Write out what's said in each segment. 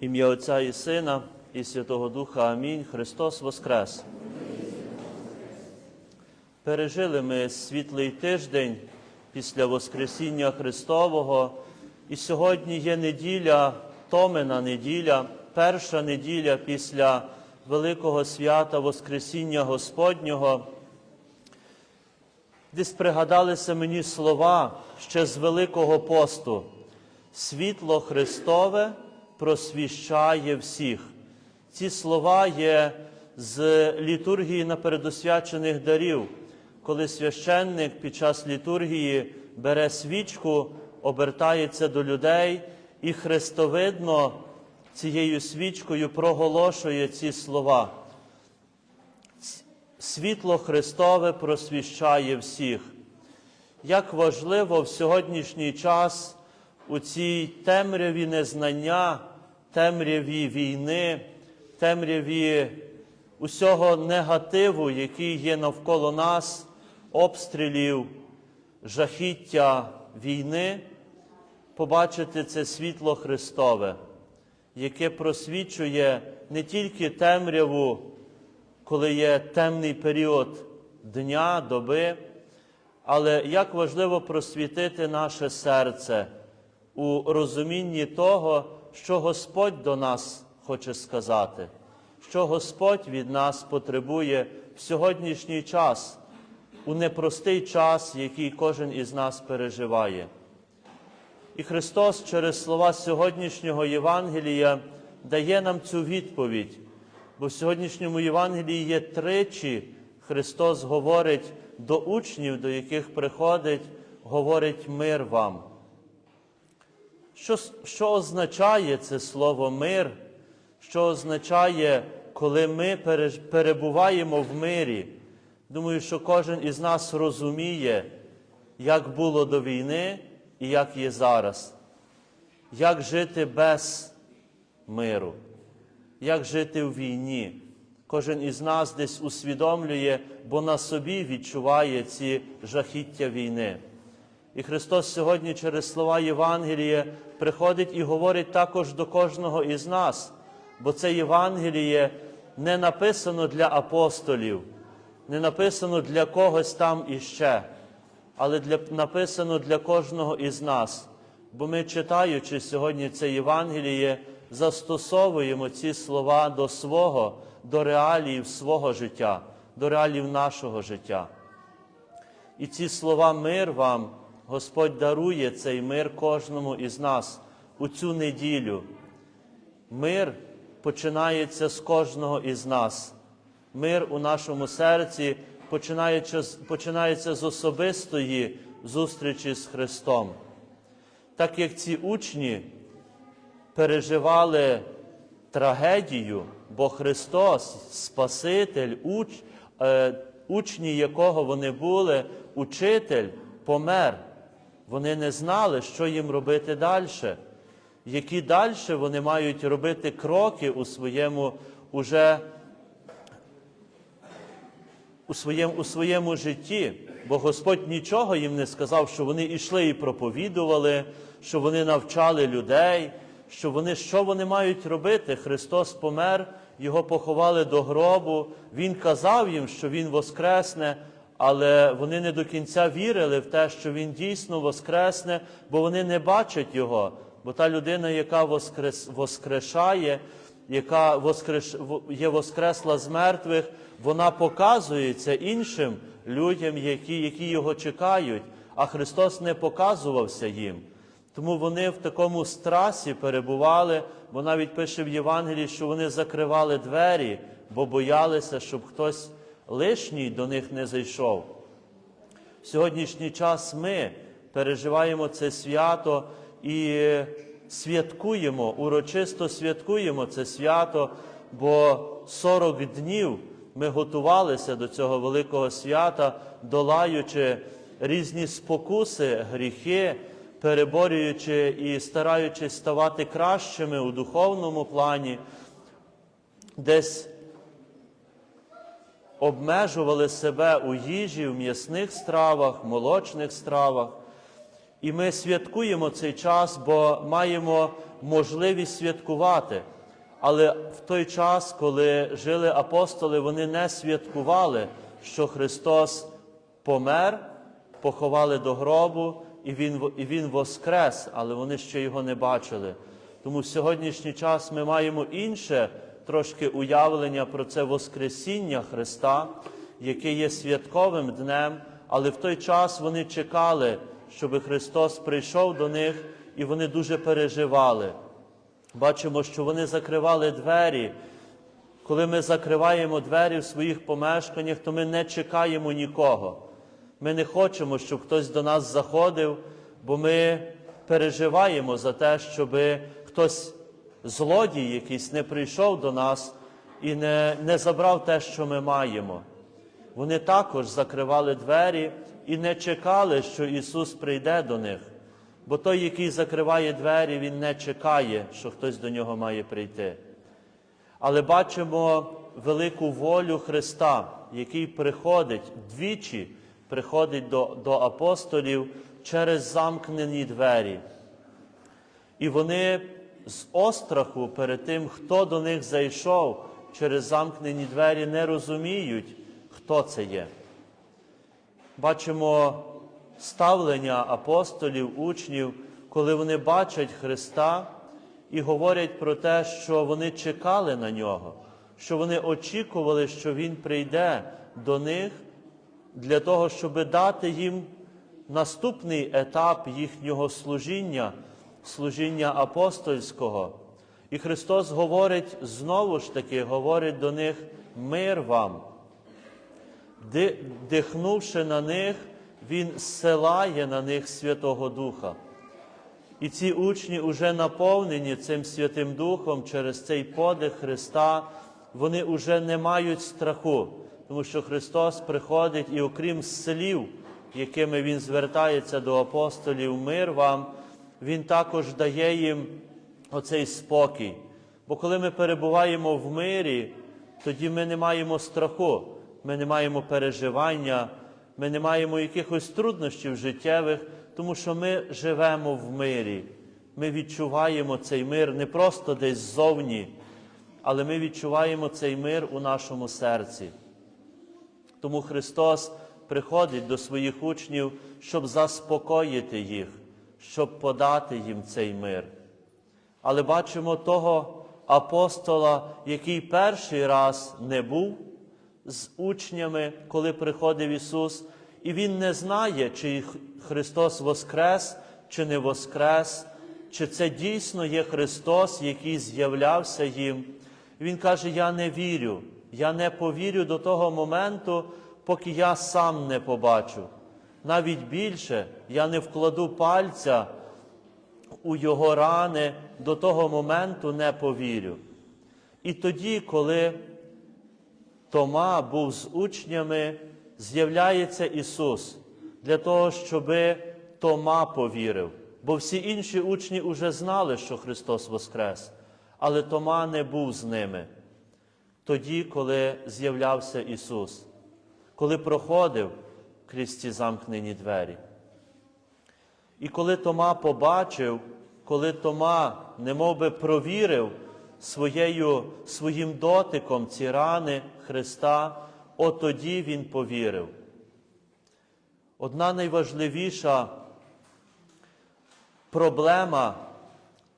Ім'я Отця і Сина, і Святого Духа. Амінь. Христос Воскрес. Пережили ми світлий тиждень після Воскресіння Христового, і сьогодні є неділя, Томина неділя, перша неділя після Великого свята Воскресіння Господнього. Десь пригадалися мені слова ще з Великого посту. Світло Христове просвіщає всіх. Ці слова є з літургії на передосвячених дарів, коли священник під час літургії бере свічку, обертається до людей і хрестовидно цією свічкою проголошує ці слова. Світло Христове просвіщає всіх. Як важливо в сьогоднішній час у цій темряві незнання, темряві війни, темряві усього негативу, який є навколо нас, обстрілів, жахіття війни, побачити це світло Христове, яке просвічує не тільки темряву, коли є темний період дня, доби, але як важливо просвітити наше серце у розумінні того, що Господь до нас хоче сказати, що Господь від нас потребує в сьогоднішній час, у непростий час, який кожен із нас переживає. І Христос через слова сьогоднішнього Євангелія дає нам цю відповідь, бо в сьогоднішньому Євангелії є тричі Христос говорить до учнів, до яких приходить, говорить мир вам. Що, що означає це слово мир? Що означає, коли ми перебуваємо в мирі? Думаю, що кожен із нас розуміє, як було до війни і як є зараз. Як жити без миру, як жити в війні. Кожен із нас десь усвідомлює, бо на собі відчуває ці жахіття війни. І Христос сьогодні через слова Євангелія приходить і говорить також до кожного із нас, бо це Євангеліє не написано для апостолів, не написано для когось там іще, але для, написано для кожного із нас. Бо ми, читаючи сьогодні це Євангеліє, застосовуємо ці слова до свого, до реаліїв свого життя, до реаліїв нашого життя. І ці слова мир вам, Господь дарує цей мир кожному із нас у цю неділю. Мир починається з кожного із нас. Мир у нашому серці починається, починається з особистої зустрічі з Христом. Так як ці учні переживали трагедію, бо Христос, Спаситель, уч, е, учні якого вони були, учитель помер. Вони не знали, що їм робити далі, які далі вони мають робити кроки у своєму уже у своєму, у своєму житті, бо Господь нічого їм не сказав, що вони йшли і проповідували, що вони навчали людей, що вони що вони мають робити. Христос помер, Його поховали до гробу. Він казав їм, що Він воскресне, але вони не до кінця вірили в те, що Він дійсно воскресне, бо вони не бачать Його. Бо та людина, яка воскрес, воскрешає, яка воскреш, є воскресла з мертвих, вона показується іншим людям, які, які його чекають, а Христос не показувався їм. Тому вони в такому страсі перебували, бо навіть пише в Євангелії, що вони закривали двері, бо боялися, щоб хтось лишній до них не зайшов. В сьогоднішній час ми переживаємо це свято і святкуємо, урочисто святкуємо це свято, бо 40 днів ми готувалися до цього великого свята, долаючи різні спокуси, гріхи, переборюючи і стараючись ставати кращими у духовному плані, десь обмежували себе у їжі, в м'ясних стравах, молочних стравах. І ми святкуємо цей час, бо маємо можливість святкувати. Але в той час, коли жили апостоли, вони не святкували, що Христос помер, поховали до гробу, і Він, і він воскрес, але вони ще його не бачили. Тому в сьогоднішній час ми маємо інше трошки уявлення про це Воскресіння Христа, яке є святковим днем, але в той час вони чекали, щоб Христос прийшов до них, і вони дуже переживали. Бачимо, що вони закривали двері. Коли ми закриваємо двері в своїх помешканнях, то ми не чекаємо нікого. Ми не хочемо, щоб хтось до нас заходив, бо ми переживаємо за те, щоб хтось злодій якийсь не прийшов до нас і не, не забрав те, що ми маємо. Вони також закривали двері і не чекали, що Ісус прийде до них. Бо той, який закриває двері, він не чекає, що хтось до нього має прийти. Але бачимо велику волю Христа, який приходить двічі, приходить до, до апостолів через замкнені двері. І вони з остраху перед тим, хто до них зайшов через замкнені двері, не розуміють, хто це є. Бачимо ставлення апостолів, учнів, коли вони бачать Христа і говорять про те, що вони чекали на нього, що вони очікували, що Він прийде до них для того, щоб дати їм наступний етап їхнього служіння, служіння апостольського. І Христос говорить знову ж таки, говорить до них мир вам. Дихнувши на них, Він зсилає на них Святого Духа. І ці учні, уже наповнені цим Святим Духом через цей подих Христа, вони вже не мають страху, тому що Христос приходить і окрім слів, якими Він звертається до апостолів, мир вам, Він також дає їм оцей спокій. Бо коли ми перебуваємо в мирі, тоді ми не маємо страху, ми не маємо переживання, ми не маємо якихось труднощів життєвих, тому що ми живемо в мирі. Ми відчуваємо цей мир не просто десь ззовні, але ми відчуваємо цей мир у нашому серці. Тому Христос приходить до своїх учнів, щоб заспокоїти їх, щоб подати їм цей мир. Але бачимо того апостола, який перший раз не був з учнями, коли приходив Ісус, і Він не знає, чи Христос воскрес, чи не воскрес, чи це дійсно є Христос, який з'являвся їм. Він каже: Я не вірю, я не повірю до того моменту, поки я сам не побачу. Навіть більше я не вкладу пальця у його рани, до того моменту не повірю. І тоді, коли Тома був з учнями, з'являється Ісус для того, щоб Тома повірив. Бо всі інші учні вже знали, що Христос Воскрес, але Тома не був з ними. Тоді, коли з'являвся Ісус, коли проходив крізь ці замкнені двері. І коли Тома побачив, коли Тома немов би провірив своєю, своїм дотиком ці рани Христа, от тоді він повірив. Одна найважливіша проблема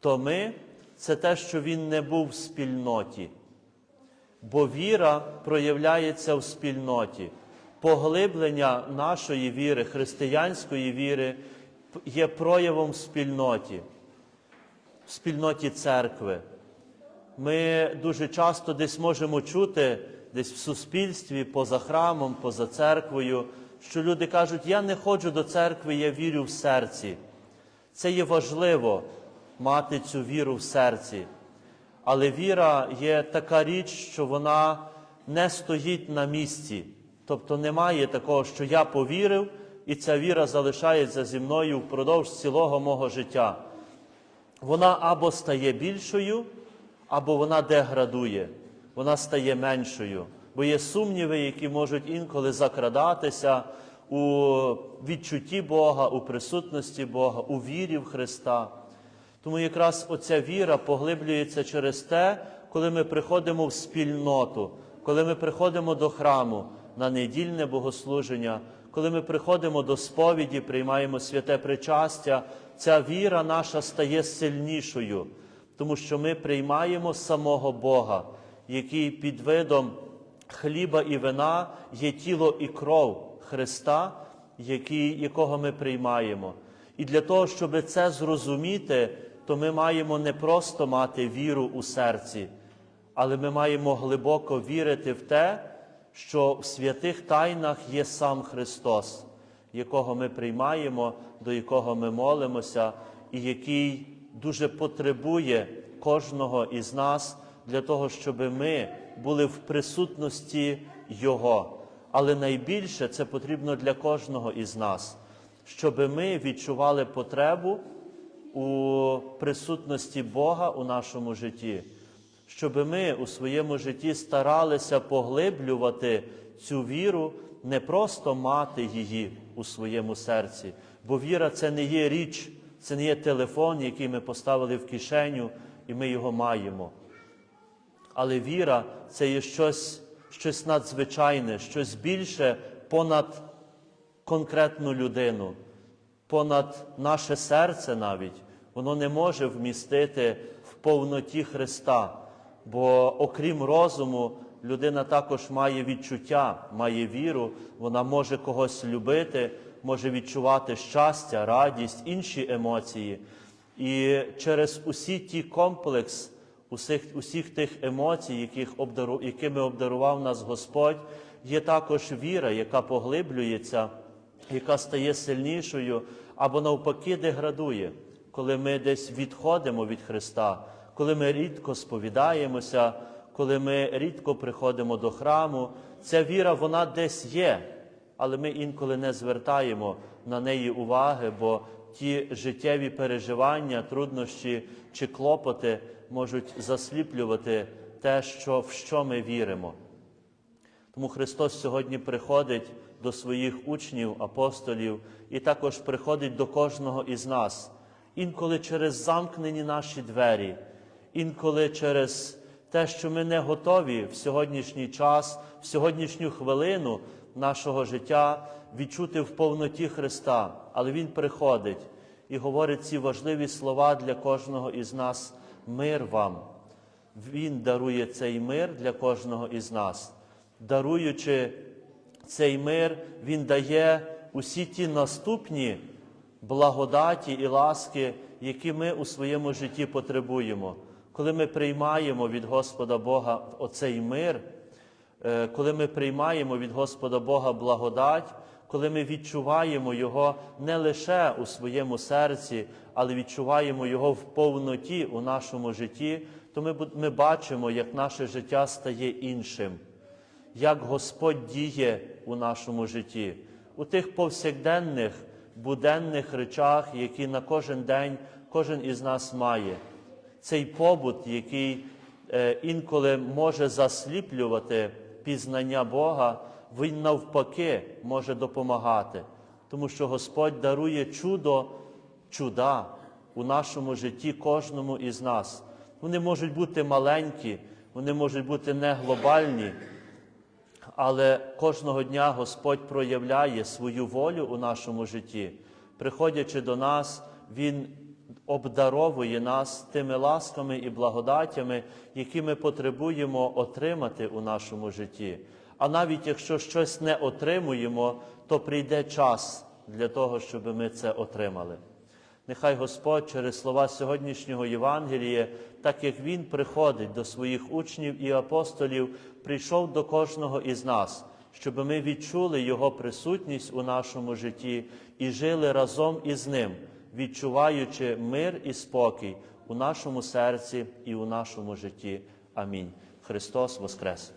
Томи це те, що він не був в спільноті. Бо віра проявляється в спільноті. Поглиблення нашої віри, християнської віри є проявом в спільноті, в спільноті церкви. Ми дуже часто десь можемо чути, десь в суспільстві, поза храмом, поза церквою, що люди кажуть, я не ходжу до церкви, я вірю в серці. Це є важливо мати цю віру в серці. Але віра є така річ, що вона не стоїть на місці. Тобто немає такого, що я повірив, і ця віра залишається зі мною впродовж цілого мого життя. Вона або стає більшою, або вона деградує, вона стає меншою. Бо є сумніви, які можуть інколи закрадатися у відчутті Бога, у присутності Бога, у вірі в Христа. Тому якраз оця віра поглиблюється через те, коли ми приходимо в спільноту, коли ми приходимо до храму на недільне богослуження, коли ми приходимо до сповіді, приймаємо святе причастя, ця віра наша стає сильнішою, тому що ми приймаємо самого Бога, який під видом хліба і вина є тіло і кров Христа, який, якого ми приймаємо. І для того, щоб це зрозуміти, то ми маємо не просто мати віру у серці, але ми маємо глибоко вірити в те, що в святих тайнах є сам Христос, якого ми приймаємо, до якого ми молимося, і який дуже потребує кожного із нас для того, щоб ми були в присутності Його. Але найбільше це потрібно для кожного із нас, щоб ми відчували потребу у присутності Бога у нашому житті, щоб ми у своєму житті старалися поглиблювати цю віру, не просто мати її у своєму серці, бо віра це не є річ, це не є телефон, який ми поставили в кишеню, і ми його маємо. Але віра це є щось, щось надзвичайне, щось більше понад конкретну людину, понад наше серце навіть. Воно не може вмістити в повноті Христа. Бо окрім розуму, людина також має відчуття, має віру, вона може когось любити, може відчувати щастя, радість, інші емоції. І через усі ті комплекс усіх, усіх тих емоцій, яких обдару, якими обдарував нас Господь, є також віра, яка поглиблюється, яка стає сильнішою або навпаки деградує, коли ми десь відходимо від Христа, коли ми рідко сповідаємося, коли ми рідко приходимо до храму. Ця віра, вона десь є, але ми інколи не звертаємо на неї уваги, бо ті життєві переживання, труднощі чи клопоти можуть засліплювати те, що, в що ми віримо. Тому Христос сьогодні приходить до своїх учнів, апостолів, і також приходить до кожного із нас, інколи через замкнені наші двері, інколи через те, що ми не готові в сьогоднішній час, в сьогоднішню хвилину нашого життя відчути в повноті Христа. Але Він приходить і говорить ці важливі слова для кожного із нас мир вам. Він дарує цей мир для кожного із нас. Даруючи цей мир, Він дає усі ті наступні благодаті і ласки, які ми у своєму житті потребуємо. Коли ми приймаємо від Господа Бога оцей мир, е, коли ми приймаємо від Господа Бога благодать, коли ми відчуваємо Його не лише у своєму серці, але відчуваємо Його в повноті у нашому житті, то ми, ми бачимо, як наше життя стає іншим, як Господь діє у нашому житті, у тих повсякденних, буденних речах, які на кожен день кожен із нас має. Цей побут, який е, інколи може засліплювати пізнання Бога, він навпаки може допомагати, тому що Господь дарує чудо, чуда у нашому житті кожному із нас. Вони можуть бути маленькі, вони можуть бути не глобальні, але кожного дня Господь проявляє свою волю у нашому житті. Приходячи до нас, Він обдаровує нас тими ласками і благодатями, які ми потребуємо отримати у нашому житті. А навіть якщо щось не отримуємо, то прийде час для того, щоб ми це отримали. Нехай Господь через слова сьогоднішнього Євангелія, так як Він приходить до своїх учнів і апостолів, прийшов до кожного із нас, щоб ми відчули Його присутність у нашому житті і жили разом із Ним, відчуваючи мир і спокій у нашому серці і у нашому житті. Амінь. Христос Воскрес!